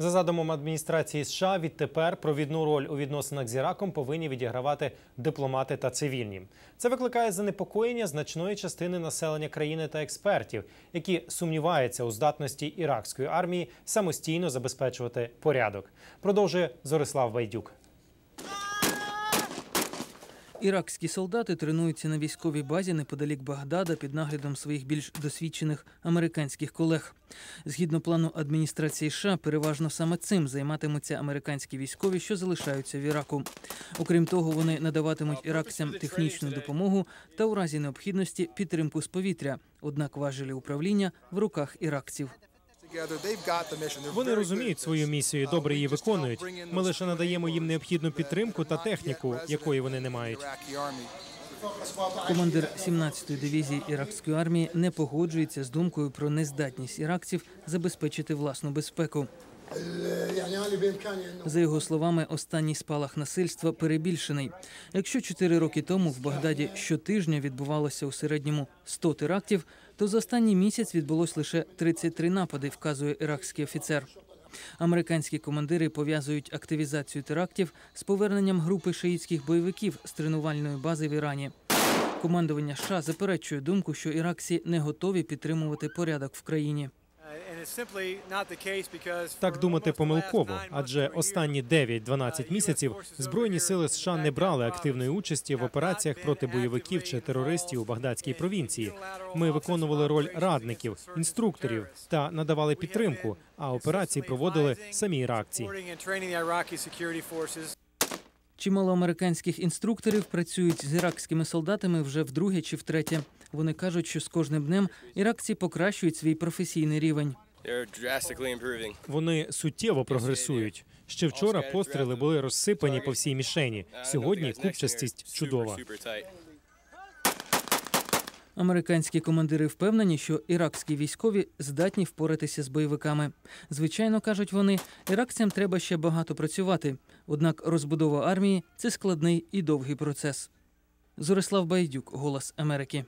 За задумом адміністрації США, відтепер провідну роль у відносинах з Іраком повинні відігравати дипломати та цивільні. Це викликає занепокоєння значної частини населення країни та експертів, які сумніваються у здатності іракської армії самостійно забезпечувати порядок. Продовжує Зорислав Байдюк. Іракські солдати тренуються на військовій базі неподалік Багдада під наглядом своїх більш досвідчених американських колег. Згідно плану адміністрації США, переважно саме цим займатимуться американські військові, що залишаються в Іраку. Окрім того, вони надаватимуть іракцям технічну допомогу та у разі необхідності підтримку з повітря. Однак важелі управління в руках іракців. Вони розуміють свою місію, добре її виконують. Ми лише надаємо їм необхідну підтримку та техніку, якої вони не мають. Командир 17-ї дивізії іракської армії не погоджується з думкою про нездатність іракців забезпечити власну безпеку. За його словами, останній спалах насильства перебільшений. Якщо чотири роки тому в Багдаді щотижня відбувалося у середньому 100 терактів, то за останній місяць відбулось лише 33 напади, вказує іракський офіцер. Американські командири пов'язують активізацію терактів з поверненням групи шиїтських бойовиків з тренувальної бази в Ірані. Командування США заперечує думку, що іракці не готові підтримувати порядок в країні. Так думати помилково, адже останні 9-12 місяців збройні сили США не брали активної участі в операціях проти бойовиків чи терористів у Багдадській провінції. Ми виконували роль радників, інструкторів та надавали підтримку. А операції проводили самі іракці. Чимало американських інструкторів працюють з іракськими солдатами вже вдруге чи втретє. Вони кажуть, що з кожним днем іракці покращують свій професійний рівень. They're drastically. Вони суттєво прогресують. Ще вчора постріли були розсипані по всій мішені. Сьогодні купчастість чудова. Американські командири впевнені, що іракські військові здатні впоратися з бойовиками. Звичайно, кажуть вони, іракцям треба ще багато працювати. Однак розбудова армії це складний і довгий процес. Зорислав Байдюк, Голос Америки.